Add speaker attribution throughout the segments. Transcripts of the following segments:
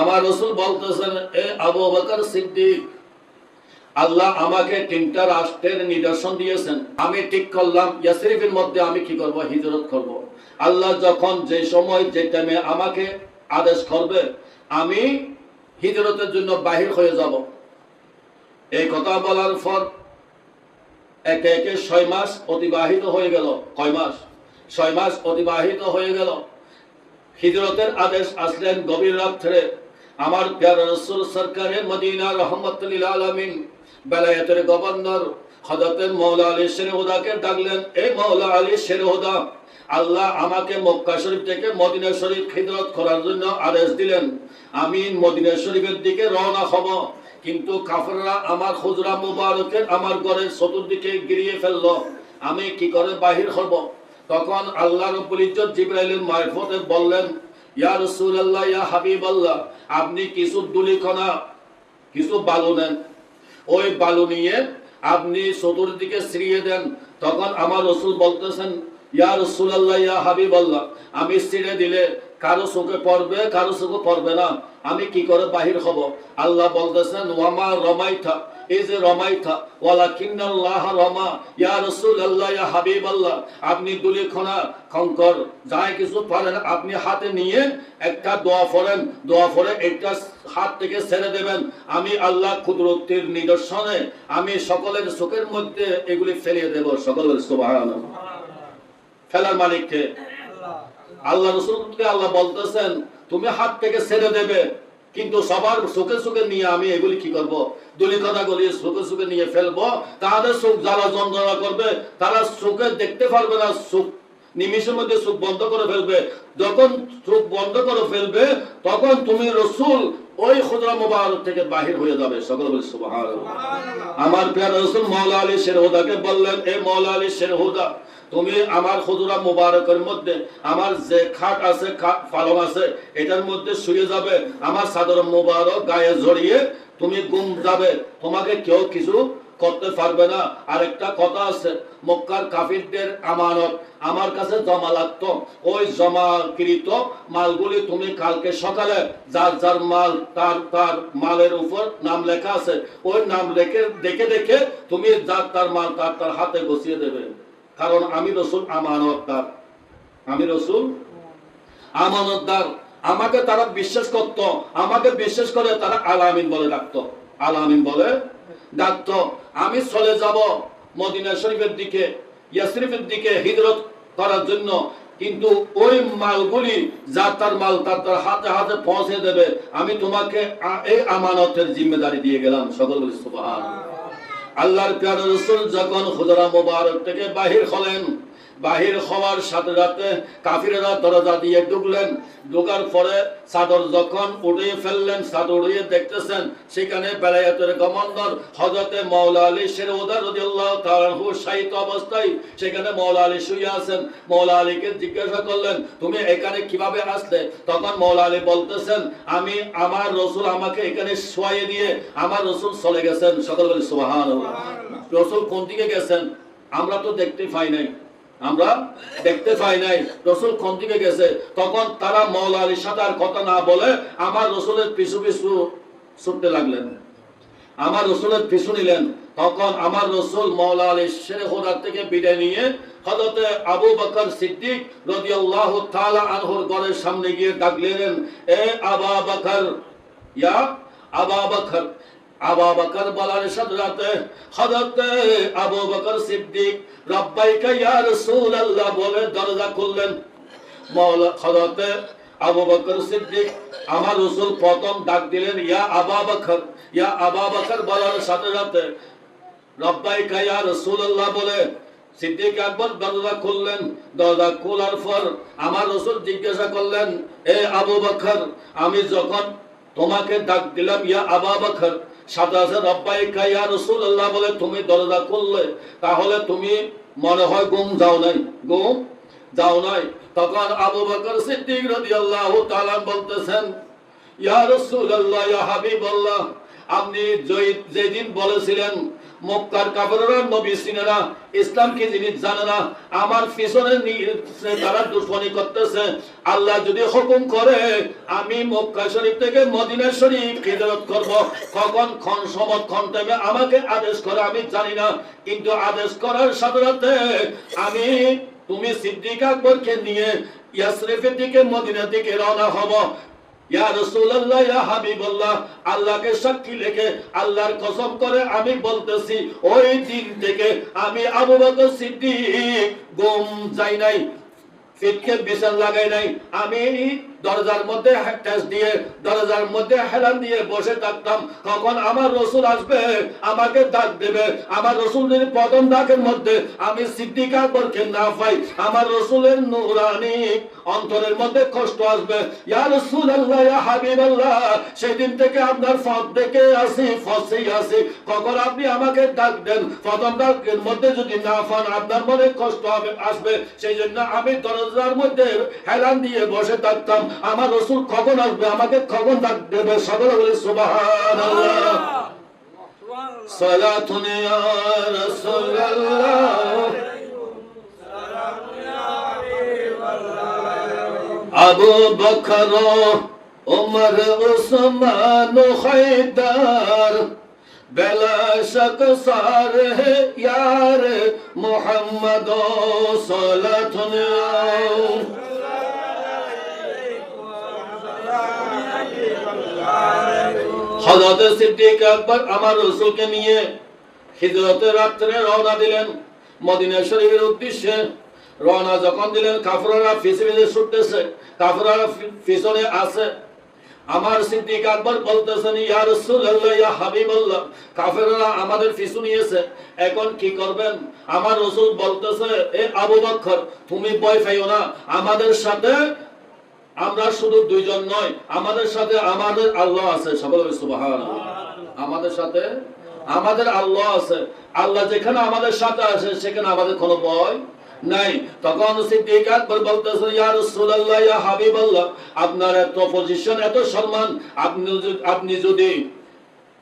Speaker 1: আমার রসুল বলতেছেন, এ আবু বকর সিদ্দিক, আল্লাহ আমাকে তিনটা রাষ্ট্রের নিদর্শন দিয়েছেন। আমি ঠিক করলাম, ইয়াসরিফের মধ্যে আমি কি করব? হিজরত করব। আল্লাহ যখন যে সময়, যে টাইমে আমাকে আদেশ করবে, আমি হিজরতের জন্য বাহির হয়ে যাব। এই কথা বলার পর একে একে ছয় মাস অতিবাহিত হয়ে গেল। কয় মাস? ছয় মাস অতিবাহিত হয়ে গেল। হিজরতের আদেশ আসলেন গভীর রাত্রে। আমার প্যারা রসুল সরকারের মদিনা রহমতুল্লিল আলমিন, বেলায়েতের গভর্নর হজরতের মৌলা আলী শেরহুদাকে ডাকলেন এই মৌলা আলী শেরহুদা, আল্লাহ আমাকে মক্কা শরীফ থেকে মদিনা শরীফ হিজরত করার জন্য আদেশ দিলেন। আমি মদিনা শরীফের দিকে রওনা হব। কিন্তু কাফররা আমার খুজরা মুবারকের আমার ঘরের চতুর্দিকে গিরিয়ে ফেলল। আমি কি করে বাহির হব? তখন আল্লাহ রব্বুল ইজ্জত জিব্রাইলের মারফতে বললেন ইয়া ইয়া আপনি কিছু দুলিখনা, কিছু বালু নেন ওই বালু নিয়ে আপনি চতুর্দিকে ছিড়িয়ে দেন। তখন আমার রসুল বলতেছেন, ইয়া রাসূলুল্লাহ, ইয়া হাবিব হাবিবাল্লাহ, আমি ছিঁড়ে দিলে কারও চোখে পড়বে, কারও চোখে পড়বে না। আমি কি করে বাহির হব? আল্লাহ বলতেছেন, ওয়ামা রমাইথা এই যে রমাইথা ওয়ালা কিন্নাল্লাহ রমা ইয়া রাসূলুল্লাহ ইয়া হাবিবাল্লাহ আপনি দুলিখনা খঙ্কর যাই কিছু পারেন আপনি হাতে নিয়ে একটা দোয়া পড়েন দোয়া পড়ে একটা হাত থেকে ছেড়ে দেবেন। আমি আল্লাহ কুদরতের নিদর্শনে আমি সকলের চোখের মধ্যে এগুলি ফেলিয়ে দেব সকলের সুবহানাল্লাহ। ফেলার মালিককে। আল্লাহ রসুলকে আল্লাহ বলতেছেন তুমি হাত থেকে ছেড়ে দেবে কিন্তু সবার সুখে সুখে নিয়ে আমি এগুলি কি করব? দুলি কথা গলি সুখে সুখে নিয়ে ফেলব। তাদের সুখ যারা যন্ত্রণা করবে তারা সুখে দেখতে পারবে না সুখ নিমিষের মধ্যে সুখ বন্ধ করে ফেলবে। যখন সুখ বন্ধ করে ফেলবে তখন তুমি রসুল ওই খুদরা মোবারক থেকে বাহির হয়ে যাবে। সকল বলে আমার প্রিয় রসুল মৌলা আলী শেরহুদাকে বললেন এ মৌলা আলী শেরহুদা তুমি আমার খুদরা মুবারকের মধ্যে আমার যে খাট আছে, খাট পালং আছে, এটার মধ্যে শুয়ে যাবে, আমার সাদর মুবারক গায়ে জড়িয়ে তুমি গুম যাবে। তোমাকে কেউ কিছু করতে পারবে না। আরেকটা কথা আছে, মক্কার কাফিরদের আমানত, আমার কাছে জমা লাগতো। ওই জমাকৃত মালগুলি তুমি কালকে সকালে যার যার মাল, তার তার মালের উপর নাম লেখা আছে, ওই নাম লেখে, দেখে দেখে তুমি যার তার মাল তার তার হাতে গছিয়ে দেবে। কারণ আমি রসুল আমানতদার। আমি রসুল আমানতদার। আমাকে তারা বিশ্বাস করত, আমাকে বিশ্বাস করে তারা আলামিন বলে ডাকতো। আলামিন বলে ডাকতো, আমি চলে যাব মদিনা শরীফের দিকে, ইয়াসরিফের দিকে হিজরত করার জন্য। কিন্তু ওই মালগুলি, যার তার মাল তার তার হাতে হাতে পৌঁছে দেবে। আমি তোমাকে এই আমানতের জিম্মেদারি দিয়ে গেলাম, সকল বলি সুবহান আল্লাহর প্রিয় রসুল যখন খুদরা মোবারক থেকে বাহির হলেন বাহির হওয়ার সাথে সাথে কাফিরেরা দরজা দিয়ে ঢুকলেন। ঢোকার পরে চাদর যখন উঠিয়ে ফেললেন চাদর উড়িয়ে দেখতেছেন সেখানে বেলায়েতের গমন্দর হজরতে মৌলা আলী শেরউদার রাদিয়াল্লাহু তাআলা আনহু শায়িত অবস্থায় সেখানে মৌলা আলী শুয়ে আছেন। মৌলা আলীকে জিজ্ঞাসা করলেন তুমি এখানে কীভাবে আসলে? তখন মৌলা আলী বলতেছেন আমি আমার রসুল আমাকে এখানে শোয়াইয়ে দিয়ে আমার রসুল চলে গেছেন। সকল বলি সুবহানাল্লাহ। রসুল কোন দিকে গেছেন? আমরা তো দেখতে পাই নাই। আমরা দেখতে পাই নাই। রসুল কোন দিকে গেছে? তখন তারা মৌলা আলীর সাথে আর কথা না বলে আমার রসুলের পিছু পিছু ছুটতে লাগলেন। আমার রসুলের পিছু নিলেন। তখন আমার রসুল মৌলা আলী শেরহুদার থেকে বিদায় নিয়ে হজরতে আবু বকর সিদ্দিক রাদিয়াল্লাহু তাআলা আনহুর ঘরের সামনে গিয়ে ডাকলেন এ আবা বকর, ইয়া আবা বকর সাথে আবু সিদ্দিক, রব্বাইকা ইয়া বলে দরজা খুললেন। আবু সিদ্দিক আমার রাসূল প্রথম ডাক দিলেন, ইয়া আবা ইয়া আবা বকর বলার সাথে সাথে রব্বাইকা ইয়া রাসূলুল্লাহ বলে সিদ্দিক আকবর দরজা খুললেন। দরজা খোলার পর আমার রসুল জিজ্ঞাসা করলেন, এ আবু বকর, আমি যখন তোমাকে ডাক দিলাম, ইয়া আবা বকর সাথে সাথে রব্বাইকা ইয়া রাসূলুল্লাহ বলে, তুমি দরজা খুললে, তাহলে তুমি মনে হয় গুম যাও নাই। গুম যাও নাই? তখন আবু বকর সিদ্দিক রাদিয়াল্লাহু তাআলা বলতেছেন, ইয়া রাসূলুল্লাহ, ইয়া হাবিবাল্লাহ, আপনি যেদিন বলেছিলেন মক্কার কাপড়রা নবী চিনে না ইসলাম কি জিনিস জানে না, আমার পিছনে নি- তারা দুশ্মনী করতেছে। আল্লাহ যদি হুকুম করে, আমি মক্কা শরীফ থেকে মদিনা শরীফ হিজরত করব। কখন ক্ষণ, সময়, ক্ষণ টাইমে আমাকে আদেশ করে, আমি জানি না। কিন্তু আদেশ করার সাথে সাথে আমি, তুমি সিদ্দিক আকবরকে নিয়ে ইয়াসরিফের দিকে মদিনা দিকে রওনা হব। ইয়া রাসূলুল্লাহ, ইয়া আল্লাহকে সাক্ষী রেখে আল্লাহর কসম করে আমি বলতেছি, ওই দিন থেকে আমি আবু বকর সিদ্দিক গম যাই নাই ফিটকে বিছান লাগাই নাই, আমি দরজার মধ্যে ট্যাস দিয়ে, দরজার মধ্যে হেলান দিয়ে বসে থাকতাম। কখন আমার রসুল আসবে, আমাকে ডাক দেবে। আমার রসুলের প্রথম ডাকের মধ্যে আমি সিদ্দিক আকবরকে না পাই, আমার রসুলের নুরানি অন্তরের মধ্যে কষ্ট আসবে। ইয়া রসুল আল্লাহ ইয়া হাবিব আল্লাহ সেদিন থেকে আপনার ফদ দেখে আসি ফসেই আসি। কখন আপনি আমাকে ডাক দেন, প্রথম ডাকের মধ্যে যদি না পান, আপনার মনে কষ্ট হবে আসবে। সেই জন্য আমি দরজার মধ্যে হেলান দিয়ে বসে থাকতাম। আমার রসুল কখন আসবে? আমাকে কখন ডাক দেবে? সকলে বলে সুবহানাল্লাহ। সালাতুন ইয়া রাসূলুল্লাহ। আবু বকর ওমর উসমান সার হে ইয়ার মোহাম্মদ সালাতুন হযরত সিদ্দিক আকবর আমার রাসূলকে নিয়ে হিজরতের রাত্রে রওনা দিলেন। মদিনা শরীফের উদ্দেশ্যে রওনা যখন দিলেন কাফরারা ছুটতেছে কাফরারা পিছনে আছে। আমার সিদ্দিক আকবর বলতেছেন, ইয়া রাসূলুল্লাহ, ইয়া কাফেররা আমাদের পিছু নিয়েছে। এখন কি করবেন? আমার রাসূল বলতেছে, এ আবু বকর তুমি ভয় পাইও না। আমাদের সাথে আমরা শুধু দুইজন নয়, আমাদের সাথে আমাদের আল্লাহ আছে সকল সুবহানাল্লাহ। আমাদের সাথে আমাদের আল্লাহ আছে। আল্লাহ যেখানে আমাদের সাথে আছে, সেখানে আমাদের কোনো ভয় নাই। তখন সিদ্দিক আকবর বলতেছে, ইয়া রাসূলুল্লাহ, ইয়া হাবিবাল্লাহ, আপনার এত পজিশন এত সম্মান, আপনি আপনি যদি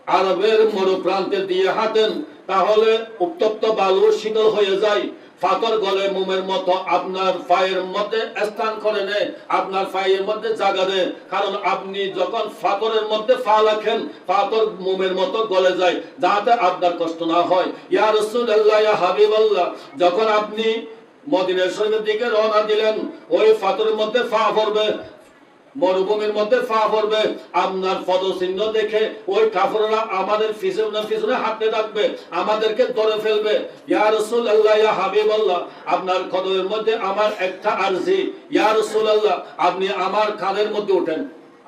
Speaker 1: আরবের মরু প্রান্তে দিয়ে হাঁটেন, তাহলে উত্তপ্ত বালু শীতল হয়ে যায়। ফাতর গলে মোমের মতো আপনার পায়ের মধ্যে স্থান করে নেয়, আপনার পায়ের মধ্যে জায়গা দেয়। কারণ আপনি যখন ফাতরের মধ্যে পা রাখেন, ফাতর মোমের মতো গলে যায়, যাতে আপনার কষ্ট না হয়। ইয়া রসুল্লাহ ইয়া হাবিবাল্লাহ, যখন আপনি মদিনের শরীরের দিকে রওনা দিলেন, ওই ফাতরের মধ্যে ফা পড়বে মরুভূমির মধ্যে ফা পড়বে আপনার পদচিহ্ন দেখে ওই কাফররা আমাদের পিছনে পিছনে হাঁটতে থাকবে, আমাদেরকে ধরে ফেলবে। ইয়া আল্লাহ ইয়া হাবিব আল্লাহ আপনার কদমের মধ্যে আমার একটা আর্জি। ইয়া রসুল আল্লাহ আপনি আমার কানের মধ্যে ওঠেন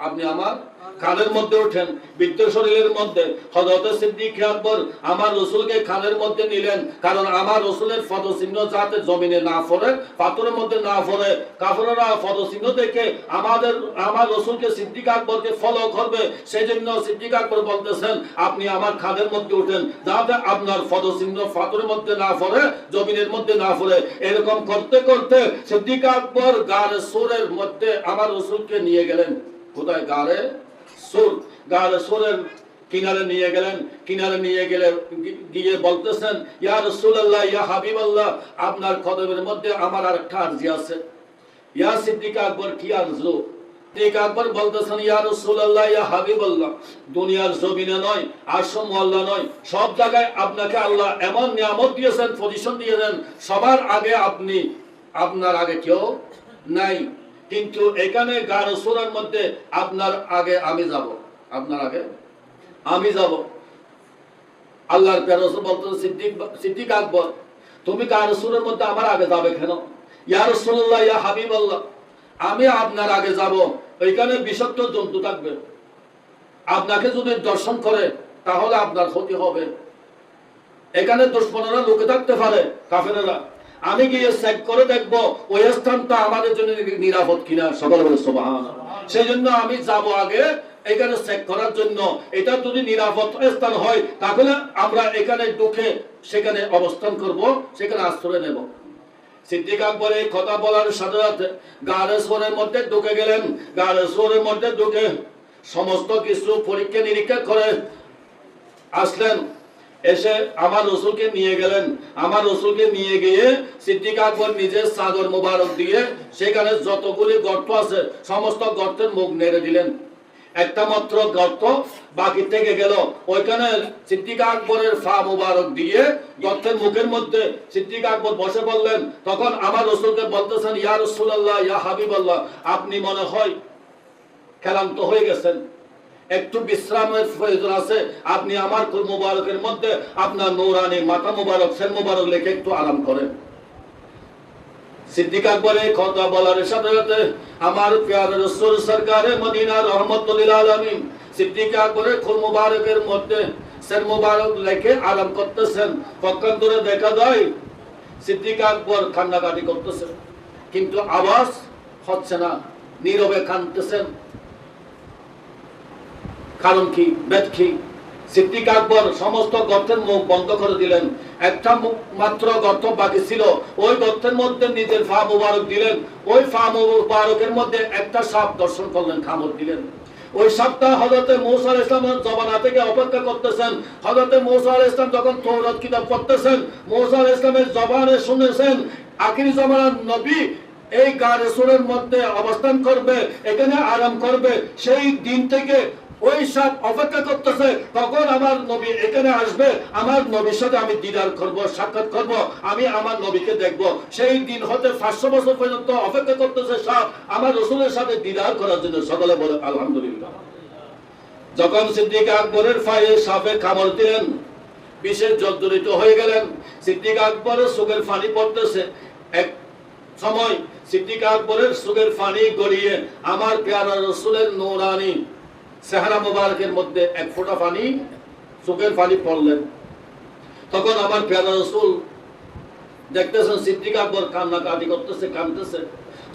Speaker 1: আপনি আমার কানের মধ্যে ওঠেন বৃদ্ধ শরীরের মধ্যে। হযরত সিদ্দিক আকবর আমার রসুলকে খানের মধ্যে নিলেন, কারণ আমার রসুলের পদচিহ্ন যাতে জমিনে না ফরে, পাথরের মধ্যে না পড়ে কাফররা পদচিহ্ন দেখে আমাদের, আমার রসুলকে সিদ্দিক আকবরকে ফলো করবে। সেই জন্য সিদ্দিক আকবর বলতেছেন, আপনি আমার খাদের মধ্যে উঠেন যাতে আপনার পদচিহ্ন পাথরের মধ্যে না পড়ে জমিনের মধ্যে না পড়ে এরকম করতে করতে সিদ্দিক আকবর গার সুরের মধ্যে আমার রসুলকে নিয়ে গেলেন। কোথায় গারে? সুর গার সুরের কিনারে নিয়ে গেলেন, কিনারে নিয়ে গেলে গিয়ে বলতেছেন, ইয়া রাসূলুল্লাহ, ইয়া হাবিবাল্লাহ, আপনার কদমের মধ্যে আমার আরেকটা আর্জি আছে। ইয়া সিদ্দিক আকবর কি আরজু? সিদ্দিক আকবর বলতেছেন, ইয়া রাসূলুল্লাহ, ইয়া হাবিবাল্লাহ, দুনিয়ার জমিনে নয় আশ্রম মহল্লা নয়, সব জায়গায় আপনাকে আল্লাহ এমন নিয়ামত দিয়েছেন পজিশন দিয়েছেন, সবার আগে আপনি, আপনার আগে কেউ নাই। কিন্তু এখানে গারসুরের মধ্যে আপনার আগে আমি যাব। আপনার আগে? আমি যাব। আল্লাহর প্যারস বলতেন সিদ্দিক সিদ্দিক আকবর, তুমি গারসুরের মধ্যে আমার আগে যাবে কেন? ইয়া রাসূলুল্লাহ, ইয়া হাবিবাল্লাহ, আমি আপনার আগে যাব। ওইখানে বিষাক্ত জন্তু থাকবে। আপনাকে যদি দর্শন করে, তাহলে আপনার ক্ষতি হবে। এখানে দুশ্মনেরা লোকে থাকতে পারে, কাফেরেরা। আমি গিয়ে চেক করে দেখব, ওই স্থানটা আমাদের জন্য নিরাপদ কিনা। সকলে বলে সেই জন্য আমি যাব আগে এখানে চেক করার জন্য। এটা যদি নিরাপদ স্থান হয়, তাহলে আমরা এখানে ঢুকে সেখানে অবস্থান করব, সেখানে আশ্রয় নেব। সিদ্দিক আকবর এই কথা বলার সাথে সাথে গাড়েশ্বরের মধ্যে ঢুকে গেলেন। গাড়েশ্বরের মধ্যে ঢুকে সমস্ত কিছু পরীক্ষা নিরীক্ষা করে আসলেন। এসে আমার রসুলকে নিয়ে গেলেন। আমার রসুলকে নিয়ে গিয়ে সিদ্দিক আকবর নিজের সাগর মোবারক দিয়ে সেখানে যতগুলি গর্ত আছে, সমস্ত গর্তের মুখ নেড়ে দিলেন। একটা মাত্র গর্ত বাকি থেকে গেল। ওইখানে সিদ্দিক আকবরের ফা মুবারক দিয়ে গর্তের মুখের মধ্যে সিদ্দিক আকবর বসে বললেন, তখন আমার রসুলকে বলতেছেন, ইয়া রসুল্লাহ ইয়া হাবিবাল্লাহ, আপনি মনে হয় খেলান্ত হয়ে গেছেন। একটু বিশ্রামের প্রয়োজন আছে, আপনি আমার কুল মুবারকের মধ্যে আপনার নৌরানি মাথা মুবারক সেন মুবারক লেখে একটু আরাম করেন। সিদ্দিক আকবর কথা বলার সাথে সাথে আমার প্যার রসুল সরকারে মদিনা রহমতুল্লাহ আলমিন সিদ্দিক আকবরের খুল মুবারকের মধ্যে সেন মুবারক লেখে আরাম করতেছেন। পক্ষান্তরে দেখা যায়, সিদ্দিক আকবর কান্নাকাটি করতেছেন, কিন্তু আওয়াজ হচ্ছে না, নীরবে কানতেছেন কারণ কি বেদ কি সিদ্দিক আকবর, সমস্ত গর্তের মুখ বন্ধ করে দিলেন। একটা মাত্র গর্ত বাকি ছিল। ওই গর্তের মধ্যে নিজের ফা মুবারক দিলেন। ওই ফা মুবারকের মধ্যে একটা সাপ দর্শন করলেন খামর দিলেন। ওই সাপটা হজরতে মৌসা ইসলামের জমানা থেকে অপেক্ষা করতেছেন। হজরতে মৌসা ইসলাম যখন তৌরাত কিতাব পড়তেছেন, মৌসা ইসলামের জবানে শুনেছেন, আখিরি জমানার নবী এই গারেসুরের মধ্যে অবস্থান করবে, এখানে আরাম করবে। সেই দিন থেকে ওই সব অপেক্ষা করতেছে, তখন আমার নবী এখানে আসবে, আমার নবীর সাথে আমি দিদার করব, সাক্ষাৎ করব, আমি আমার নবীকে দেখব। সেই দিন হতে পাঁচশো বছর পর্যন্ত অপেক্ষা করতেছে সব আমার রসুলের সাথে দিদার করার জন্য। সকলে বলে, আলহামদুলিল্লাহ। যখন সিদ্দিক আকবরের ফায়ে সাপে কামড় দিলেন বিশেষ জর্জরিত হয়ে গেলেন, সিদ্দিক আকবরের সুখের ফানি পড়তেছে। এক সময় সিদ্দিক আকবরের সুখের ফানি গড়িয়ে আমার পেয়ারা রসুলের নৌরানি সেহারা মোবারকের মধ্যে এক ফোঁটা পানি চোখের পানি পড়লেন। তখন আমার পেয়ারা রসুল দেখতেছেন সিদ্দিক আকবর কান্নাকাটি করতেছে কানতেছে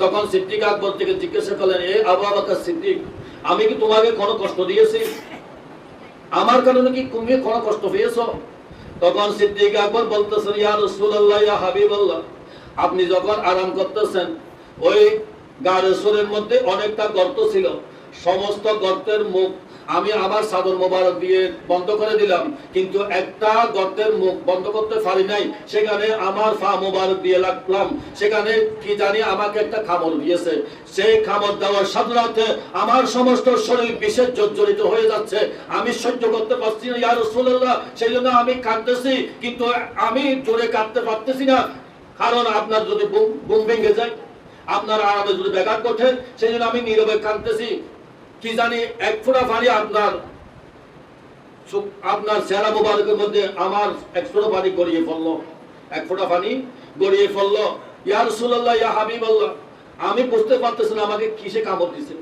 Speaker 1: তখন সিদ্দিক আকবর থেকে জিজ্ঞাসা করলেন, এ আবু আবাকার সিদ্দিক, আমি কি তোমাকে কোনো কষ্ট দিয়েছি? আমার কারণে কি তুমি কোনো কষ্ট পেয়েছ? তখন সিদ্দিক আকবর বলতেছেন, ইয়া রসুল্লাহ ইয়া হাবিবাল্লাহ, আপনি যখন আরাম করতেছেন, ওই গাড়েশ্বরের মধ্যে অনেকটা গর্ত ছিল। সমস্ত গর্তের মুখ আমি আমার সাদর মোবারক দিয়ে বন্ধ করে দিলাম, কিন্তু একটা গর্তের মুখ বন্ধ করতে পারি নাই। সেখানে আমার ফা মোবারক দিয়ে লাগলাম সেখানে কি জানি আমাকে একটা খামড় দিয়েছে। সেই খামড় দেওয়ার সাথে আমার সমস্ত শরীর বিশেষ জর্জরিত হয়ে যাচ্ছে। আমি সহ্য করতে পারছি না ইয়ার রসুল্লাহ সেই জন্য আমি কাঁদতেছি, কিন্তু আমি জোরে কাঁদতে পারতেছি না। কারণ আপনার যদি বুম ভেঙে যায়, আপনার আরামে যদি ব্যাঘাত ঘটে, সেই জন্য আমি নীরবে কাঁদতেছি। কি জানি এক ফোঁটা পানি আপনার আপনার সেরা মোবারকের মধ্যে আমার এক ফোঁটা পানি গড়িয়ে পড়ল এক ফোঁটা পানি গড়িয়ে পড়ল ইয়া রাসূলুল্লাহ, ইয়া হাবিবাল্লাহ, আমি বুঝতে পারতেছি না আমাকে কিসে কামড় দিছে।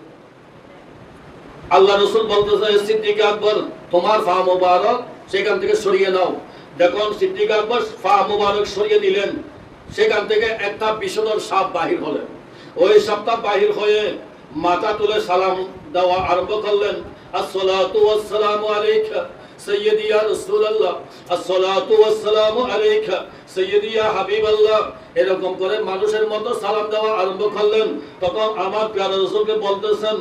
Speaker 1: আল্লাহ রসুল বলতেছে, সিদ্দিক আকবর, তোমার ফা মোবারক সেখান থেকে সরিয়ে নাও। যখন সিদ্দিক আকবর ফা মোবারক সরিয়ে দিলেন। সেখান থেকে একটা বিষধর সাপ বাহির হলেন। ওই সাপটা বাহির হয়ে মাথা তুলে সালাম দেওয়া আরম্ভ করলেন, আসসালাতু ওয়াসসালামু আলাইকা সাইয়্যিদি ইয়া রাসূলুল্লাহ, আসসালাতু ওয়াসসালামু আলাইকা সাইয়্যিদি ইয়া হাবিবাল্লাহ। এরকম করে মানুষের মতো সালাম দেওয়া আরম্ভ করলেন। তখন আমার প্রিয় রাসূলকে বলতেছেন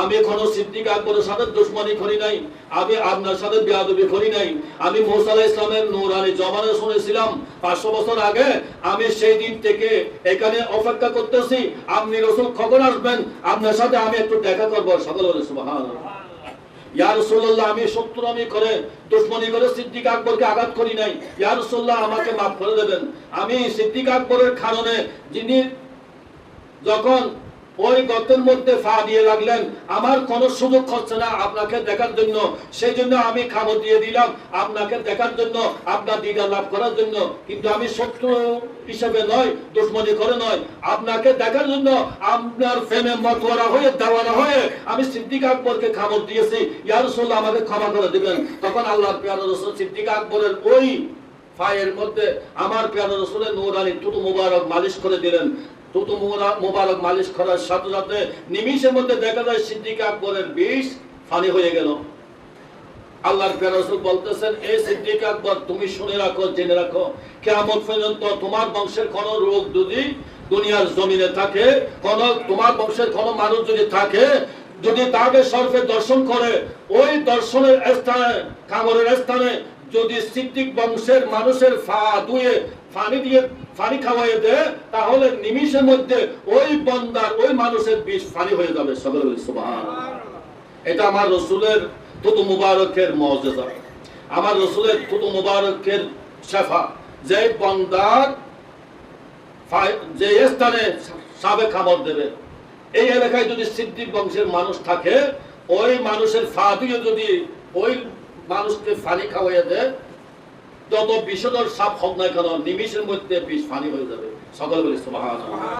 Speaker 1: আমি সিদ্দিক আকবরের সাথে দুশমনি করি নাই, আমি আপনার সাথে করি নাই। আমি মুসা আলাইহিস ইসলামের নূরানি জমানে শুনেছিলাম 500 বছর আগে, আমি সেই দিন থেকে এখানে অপেক্ষা করতেছি, আপনি কখন আসবেন? আপনার সাথে আমি একটু দেখা করব, সকল রাসূলুল্লাহ, আমি শত্রু আমি করে, দুশমনি করে সিদ্দিক আকবরকে আঘাত করি নাই। ইয়া আমাকে মাফ করে দেবেন। আমি সিদ্দিক আকবরের কারণে যিনি যখন ওই গর্তের মধ্যে ফা দিয়ে লাগলেন। আমার কোনো সুযোগ হচ্ছে না আপনাকে দেখার জন্য। সেই জন্য আমি খাবার দিয়ে দিলাম আপনাকে দেখার জন্য, আপনার দিদা লাভ করার জন্য। কিন্তু আমি শত্রু হিসেবে নয়, দুশ্মনী করে নয়। আপনাকে দেখার জন্য আপনার ফেমে মতোয়ারা হয়ে, দেওয়ারা হয়ে আমি সিদ্দিক আকবরকে খাবার দিয়েছি। ইয়ার রসুল্লাহ আমাকে ক্ষমা করে দিবেন। তখন আল্লাহর পেয়ার সিদ্দিক আকবরের ওই ফায়ের মধ্যে আমার পেয়ার রসুলের নৌরানি তুতু মুবারক মালিশ করে দিলেন। তুতু মুবারক মালিশ করার সাথে সাথে নিমিষের মধ্যে দেখা যায় সিদ্দিক আকবরের বিষ ফানি হয়ে গেল। আল্লাহর পেয়ার রসুল বলতেছেন এই সিদ্দিক আকবর, তুমি শুনে রাখো, জেনে রাখো। কেমন পর্যন্ত তোমার বংশের কোন রোগ যদি দুনিয়ার জমিনে থাকে, কোন তোমার বংশের কোন মানুষ যদি থাকে, যদি তাকে সর্ফে দর্শন করে, ওই দর্শনের স্থানে কামড়ের স্থানে যদি সিদ্দিক বংশের মানুষের ফা দুয়ে পানি দিয়ে পানি খাওয়াই দেয় তাহলে নিমিষের মধ্যে ওই বন্দার, ওই মানুষের বিষ পানি হয়ে যাবে। সকলে এটা আমার রসুলের তুতু মুবারকের মর্যাদা। আমার রসুলের তুতু মুবারকের শেফা। যে বন্দার যে স্থানে সাবে খাবার দেবে। এই এলাকায় যদি সিদ্দিক বংশের মানুষ থাকে, ওই মানুষের ফা দিয়ে যদি ওই মানুষকে ফানি খাওয়াইয়া দেয় যত বিষধর সাপ হোক না কেন, নিমিষের মধ্যে বিষ ফানি হয়ে যাবে। সকল বলে সুবহানাল্লাহ।